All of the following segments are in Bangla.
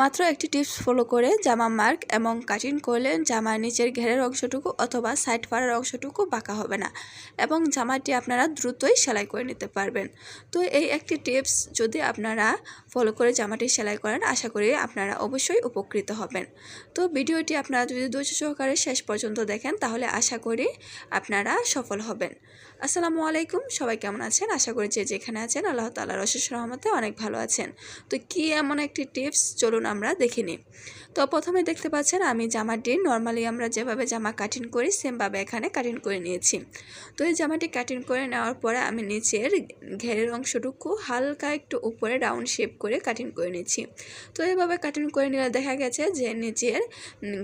মাত্র একটি টিপস ফলো করে জামা মার্ক এবং কাটিং করলে জামার নিচের ঘেরের অংশটুকু অথবা সাইড পাড়ার অংশটুকু বাঁকা হবে না এবং জামাটি আপনারা দ্রুতই সেলাই করে নিতে পারবেন। তো এই একটি টিপস যদি আপনারা ফলো করে জামাটি সেলাই করেন, আশা করি আপনারা অবশ্যই উপকৃত হবেন। তো ভিডিওটি আপনারা যদি ধৈর্য সহকারে শেষ পর্যন্ত দেখেন, তাহলে আশা করি আপনারা সফল হবেন। আসসালামু আলাইকুম, সবাই কেমন আছেন? আশা করি যে যেখানে আছেন, আল্লাহ তাল্লাহ রশেষ রহমতে অনেক ভালো আছেন। তো কি এমন একটি টিপস? চলুন আমরা দেখে নিই। তো প্রথমে দেখতে পাচ্ছেন আমি জামাটি নর্মালি আমরা যেভাবে জামা কাটিং করি সেমভাবে এখানে কাটিং করে নিয়েছি। তো এই জামাটি কাটিং করে নেওয়ার পরে আমি নিচের ঘেরের অংশটুকু হালকা একটু উপরে রাউন্ড শেপ করে কাটিং করে নিয়েছি তো এইভাবে কাটিং করে নিলে দেখা গেছে যে নিচের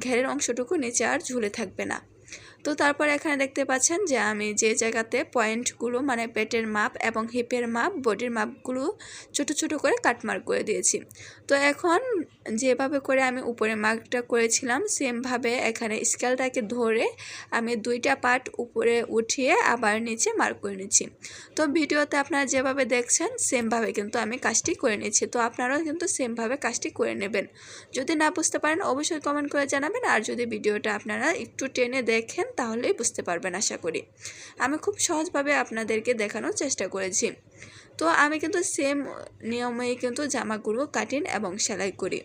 ঘেরের অংশটুকু নিচে আর ঝুলে থাকবে না। তো তারপর এখানে দেখতে পাচ্ছেন যে আমি যে জায়গাতে পয়েন্টগুলো মানে পেটের মাপ এবং হিপের মাপ, বডির মাপগুলো ছোট ছোট করে কাটমার্ক করে দিয়েছি। তো এখন যেভাবে করে আমি উপরে মার্কটা করেছিলাম সেমভাবে এখানে স্কেলটাকে ধরে আমি দুইটা পার্ট উপরে উঠিয়ে আবার নিচে মার্ক করে নিচ্ছি। তো ভিডিওতে আপনারা যেভাবে দেখছেন সেমভাবে কিন্তু আমি কাজটি করে নিচ্ছি। তো আপনারাও কিন্তু সেমভাবে কাজটি করে নেবেন। যদি না বুঝতে পারেন, অবশ্যই কমেন্ট করে জানাবেন। আর যদি ভিডিওটা আপনারা একটু টেনে দেখেন তাহলেই বুঝতে পারবেন, আশা করি। আমি খুব সহজভাবে আপনাদেরকে দেখানোর চেষ্টা করেছি। তো আমি কিন্তু সেম নিয়মেই কিন্তু জামাগুলো কাটিং এবং সেলাই করি।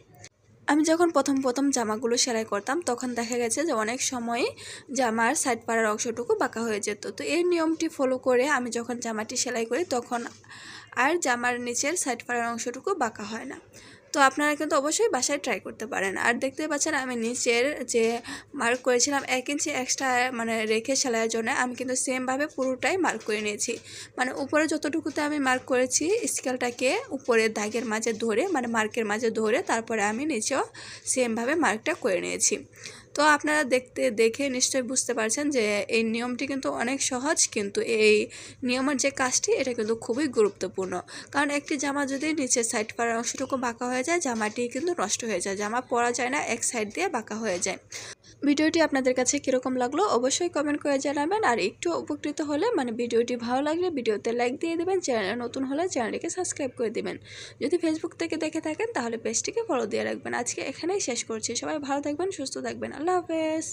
আমি যখন প্রথম প্রথম জামাগুলো সেলাই করতাম, তখন দেখা গেছে যে অনেক সময় জামার সাইড পাড়ার অংশটুকু বাঁকা হয়ে যেত। তো এই নিয়মটি ফলো করে আমি যখন জামাটি সেলাই করি, তখন আর জামার নিচের সাইড পাড়ার অংশটুকু বাঁকা হয় না। তো আপনারা কিন্তু অবশ্যই বাসায় ট্রাই করতে পারেন। আর দেখতে পাচ্ছেন আমি নিচের যে মার্ক করেছিলাম এক ইঞ্চি এক্সট্রা মানে রেখে সেলাইয়ের জন্য আমি কিন্তু সেমভাবে পুরোটাই মার্ক করে নিয়েছি। মানে উপরে যতটুকুতে আমি মার্ক করেছি স্কেলটাকে উপরে দাগের মাঝে ধরে মানে মার্কের মাঝে ধরে, তারপরে আমি নিচেও সেমভাবে মার্কটা করে নিয়েছি। তো আপনারা দেখতে, দেখে নিশ্চয়ই বুঝতে পারছেন যে এই নিয়মটি কিন্তু অনেক সহজ, কিন্তু এই নিয়মের যে কাজটি, এটা কিন্তু খুবই গুরুত্বপূর্ণ। কারণ একটি জামা যদি নিচের সাইড পাড়ার অংশটুকু বাঁকা হয়ে যায়, জামাটি কিন্তু নষ্ট হয়ে যায়। জামা পরা যায় না, এক সাইড দিয়ে বাঁকা হয়ে যায়। ভিডিওটি আপনাদের কাছে কীরকম লাগল অবশ্যই কমেন্ট করে জানাবেন। আর একটু উপকৃত হলে মানে ভিডিওটি ভালো লাগলে ভিডিওতে লাইক দিয়ে দেবেন, চ্যানেলে নতুন হলে চ্যানেলটিকে সাবস্ক্রাইব করে দেবেন। যদি ফেসবুক থেকে দেখে থাকেন, তাহলে পেজটিকে ফলো দিয়ে রাখবেন। আজকে এখানেই শেষ করছি। সবাই ভালো থাকবেন, সুস্থ থাকবেন। আল্লাহ হাফেজ।